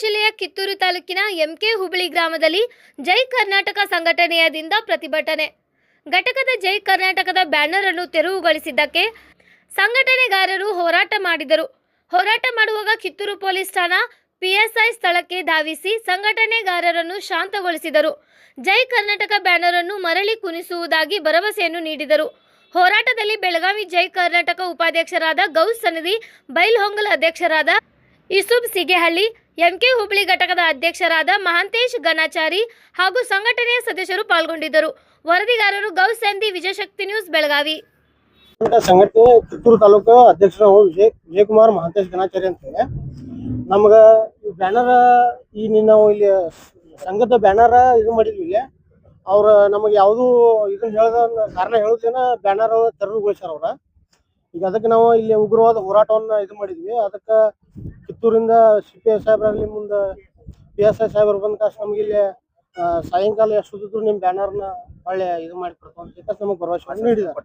ಜಿಲ್ಲೆಯ ಕಿತ್ತೂರು ತಾಲೂಕಿನ ಎಂಕೆ ಹುಬಳಿ ಗ್ರಾಮದಲ್ಲಿ ಜೈ ಕರ್ನಾಟಕ ಸಂಘಟನೆಯದಿಂದ ಪ್ರತಿಭಟನೆ. ಘಟಕದ ಜೈ ಕರ್ನಾಟಕದ ಬ್ಯಾನರ್ ಅನ್ನು ತೆರವುಗೊಳಿಸಿದ್ದಕ್ಕೆ ಸಂಘಟನೆಗಾರರು ಹೋರಾಟ ಮಾಡಿದರು. ಹೋರಾಟ ಮಾಡುವಾಗ ಕಿತ್ತೂರು ಪೊಲೀಸ್ ಠಾಣಾ ಪಿಎಸ್ಐ ಸ್ಥಳಕ್ಕೆ ಧಾವಿಸಿ ಸಂಘಟನೆಗಾರರನ್ನು ಶಾಂತಗೊಳಿಸಿದರು. ಜೈ ಕರ್ನಾಟಕ ಬ್ಯಾನರ್ ಅನ್ನು ಮರಳಿ ಕುಣಿಸುವುದಾಗಿ ಭರವಸೆಯನ್ನು ನೀಡಿದರು. ಹೋರಾಟದಲ್ಲಿ ಬೆಳಗಾವಿ ಜೈ ಕರ್ನಾಟಕ ಉಪಾಧ್ಯಕ್ಷರಾದ ಗೌಸ್ ಸನದಿ, ಬೈಲ್ಹೊಂಗಲ್ ಅಧ್ಯಕ್ಷರಾದ ಯೂಸುಫ್ ಸಿಗೆಹಳ್ಳಿ, ಎಂಕೆ ಹುಬ್ಳಿ ಘಟಕದ ಅಧ್ಯಕ್ಷರಾದ ಮಹಾಂತೇಶ್ ಗಣಾಚಾರಿ ಹಾಗೂ ಸಂಘಟನೆಯ ಸದಸ್ಯರು ಪಾಲ್ಗೊಂಡಿದ್ದರು. ವರದಿಗಾರರು ಗೌ ಸಂಧಿ ವಿಜಯಶಕ್ತಿ ನ್ಯೂಸ್, ಬೆಳಗಾವಿ. ಸಂಘಟನೆ ಕಿತ್ತೂರು ತಾಲೂಕು ಅಧ್ಯಕ್ಷರು ವಿಜಯ್ ವಿಜಯಕುಮಾರ್, ಮಹಾಂತೇಶ್ ಗಣಾಚಾರಿ ಅಂತೇಳಿ ನಮ್ಗ ಈ ಬ್ಯಾನರ್, ಈ ನಿನ್ನ ಇಲ್ಲಿ ಸಂಘದ ಬ್ಯಾನರ್ ಇದು ಮಾಡಿದ್ವಿ ಇಲ್ಲಿ. ಅವ್ರ ನಮಗೆ ಯಾವುದು ಇದನ್ನ ಹೇಳದ ಕಾರಣ ಹೇಳುದೇನ ಬ್ಯಾನರ್ ತೆರವುಗೊಳಿಸ್ಯಾರ ಅವ್ರ. ಈಗ ಅದಕ್ಕೆ ನಾವು ಇಲ್ಲಿ ಉಗ್ರವಾದ ಹೋರಾಟವನ್ನ ಇದು ಮಾಡಿದ್ವಿ. ಅದಕ್ಕೆ ಕಿತ್ತೂರಿಂದ ಸಿ ಪಿ ಎಸ್ ಸಾಹೇಬ್ರಲ್ಲಿ ಮುಂದೆ ಪಿ ಎಸ್ ಐ ಸಾಹೇಬ್ರು ಬಂದ ಕಾಸು ನಮ್ಗೆ ಇಲ್ಲಿ ಸಾಯಂಕಾಲ ಎಷ್ಟು ಬ್ಯಾನರ್ ಬ್ಯಾನರ್ನ ಒಳ್ಳೆ ಇದು ಮಾಡಿ ಕೊಡ್ತು ಅಂತ ನಮಗೆ ಭರವಸೆ ನೀಡಿದ್ದಾರೆ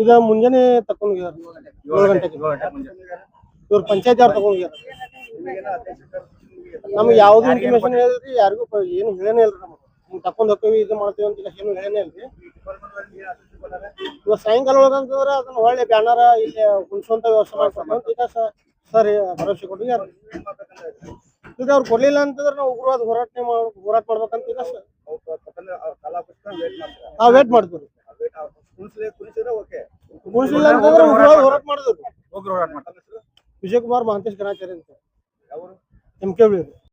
ಈಗ ಮುಂಜಾನೆ ತಕೊಂಡ್ ಏಳು ಗಂಟೆಗೆ. ಇವ್ರ ಪಂಚಾಯತ್ ಅವ್ರು ತಗೊಂಡ್ ನಮ್ಗೆ ಯಾವ್ದು ಇನ್ಫಾರ್ಮೇಶನ್ ಹೇಳಿದ್ರಿ ಯಾರಿಗೂ ಏನು ಹೇಳೇನೇ ಇಲ್ರಿ ನಮಗೆ. ತಕೊಂಡ್ ಹೋಗ್ತೀವಿ ಇದು ಮಾಡ್ತೀವಿ ಅಂತ ಏನು ಹೇಳೇನೇ ಇಲ್ರಿ. ಇವಾಗ ಸಾಯಂಕಾಲ ಒಳಗಂತಂದ್ರೆ ಅದನ್ನ ಒಳ್ಳೆ ಬ್ಯಾನರ್ ಇಲ್ಲಿ ಕುಣಿಸುವಂತ ವ್ಯವಸ್ಥೆ ಮಾಡ್ಕೊಡ್ತೀವಿ ಅಂತ ಈಗ ಸರ್ ಭರವಸೆ ಕೊಟ್ಟಿದ್ದಾರೆ ಈಗ ಅವ್ರು ಕೊಡ್ಲಿಲ್ಲ ಅಂತಂದ್ರೆ ನಾವು ಉಗ್ರವಾದ ಹೋರಾಟ ಮಾಡ್ ಹೋರಾಟ ಮಾಡ್ಬೇಕಂತ ಈಗ ನಾವು ವೇಟ್ ಮಾಡ್ತೀವಿ. ಕುಣಿಸಿಲ್ಲ ಅಂತಂದ್ರೆ ಉಗ್ರವಾದ ಹೋರಾಟ ಮಾಡಿದ್ರು ವಿಜಯಕುಮಾರ್ ಮಹಂತೇಶ್ ಗಣಾಚಾರ್ಯ ಅಂತ. M K